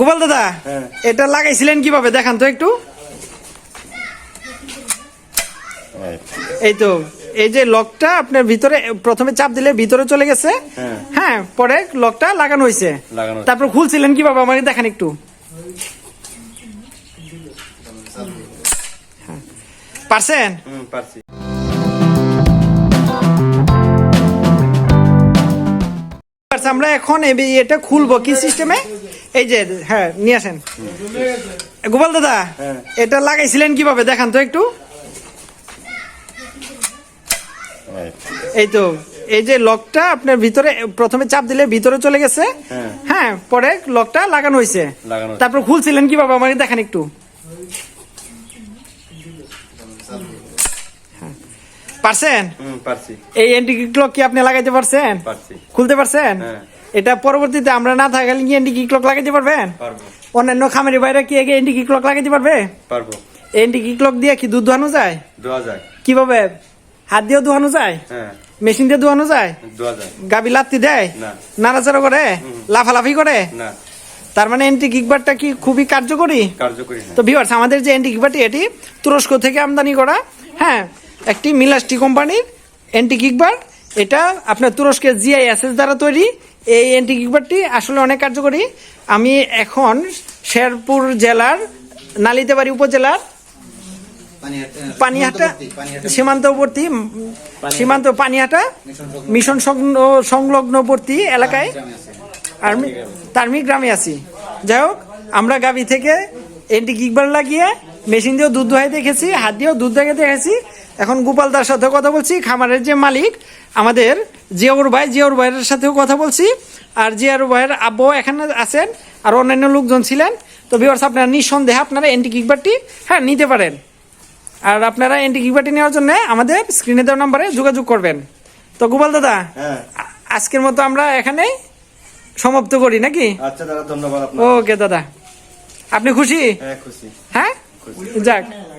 গোপাল দাদা হ্যাঁ। এটা লাগাইছিলেন কীভাবে? দেখান তো একটু। এই তো এই যে লকটা আপনার ভিতরে প্রথমে চাপ দিলে ভিতরে চলে গেছে। হ্যাঁ। হ্যাঁ পরে লকটা লাগানো হয়েছে। তারপর খুলছিলেন কীভাবে? আমাকে দেখান একটু। হ্যাঁ। পারছেন? হুম আচ্ছা, আমরা এখন এটা খুলবো। কি সিস্টেমে? এই যে হ্যাঁ নিয়ে আসেন। গোপাল দাদা হ্যাঁ। এটা লাগাইছিলেন কীভাবে? দেখান তো একটু। এই তো এই যে লকটা আপনার ভিতরে প্রথমে চাপ দিলে ভিতরে চলে গেছে। হ্যাঁ। হ্যাঁ পরে লকটা লাগানো হয়েছে। তারপর খুলছিলেন কীভাবে? আমাকে দেখান একটু। পারছেন? পারছি। এই এন্টি ক্লক কি আপনি লাগাইতে পারছেন? পারছি। খুলতে পারছেন? হ্যাঁ। এটা পরবর্তীতে আমরা না থাকলে কি এন্টি ক্লক লাগাইতে পারবেন? পারব। অন্যান্য খামারি বাইরে কি এন্টি ক্লক লাগাইতে পারবে? পারব। এন্টি ক্লক দিয়ে কি দুধ দোয়ানো যায়? দোয়া যায়। কীভাবে? হাত দিয়েও দোয়ানো যায়? হ্যাঁ। মেশিন দিয়ে দোয়ানো যায়? দোয়া যায়। গাবি লাত্তি দেয়? না। নাড়াচাড়া করে? লাফালাফি করে? না। তার মানে এন্টি কিকবারটা কি খুবই কার্যকরী? কার্যকরী তো ভিউয়ার্স আমাদের যে অ্যান্টি কিকবারটি এটি তুরস্ক থেকে আমদানি করা হ্যাঁ একটি মিলাস্টি কোম্পানির অ্যান্টি কিকবার এটা আপনার তুরস্কের জিআইএসএস দ্বারা তৈরি। এই অ্যান্টি কিকবারটি আসলে অনেক কার্যকরী। আমি এখন শেরপুর জেলার নালিতেবাড়ি উপজেলার পানিহাটা সীমান্তবর্তী সীমান্ত পানিহাটা মিশন সংলগ্ন- সংলগ্নবর্তী এলাকায়। আর্মি তার্মি গ্রামে আছি। যাই হোক আমরা গাবি থেকে এন্টি কিকবার লাগিয়ে মেশিন দিয়েও দুধ দোহাই দেখেছি হাত দিয়েও দুধ দেখে দেখেছি এখন গোপাল দার সাথে কথা বলছি খামারের যে মালিক আমাদের জিয়াউর ভাই জিয়াউর ভাইয়ের সাথেও কথা বলছি। আর জিয়াউর ভাইয়ের আব্বু এখানে আছেন আর অন্যান্য লোকজন ছিলেন। তো ভিওর্স আপনারা নিঃসন্দেহে আপনারা এন্টি কিকবারটি হ্যাঁ নিতে পারেন। আর আপনারা এন্টি কিকবারটি নেওয়ার জন্য আমাদের স্ক্রিনে দেওয়া নম্বরে যোগাযোগ করবেন। তো গোপাল দাদা হ্যাঁ। আজকের মতো আমরা এখানে সমাপ্ত করি নাকি? আচ্ছা দাদা ধন্যবাদ ওকে দাদা। আপনি খুশি? হ্যাঁ খুশি। হ্যাঁ? Exactly.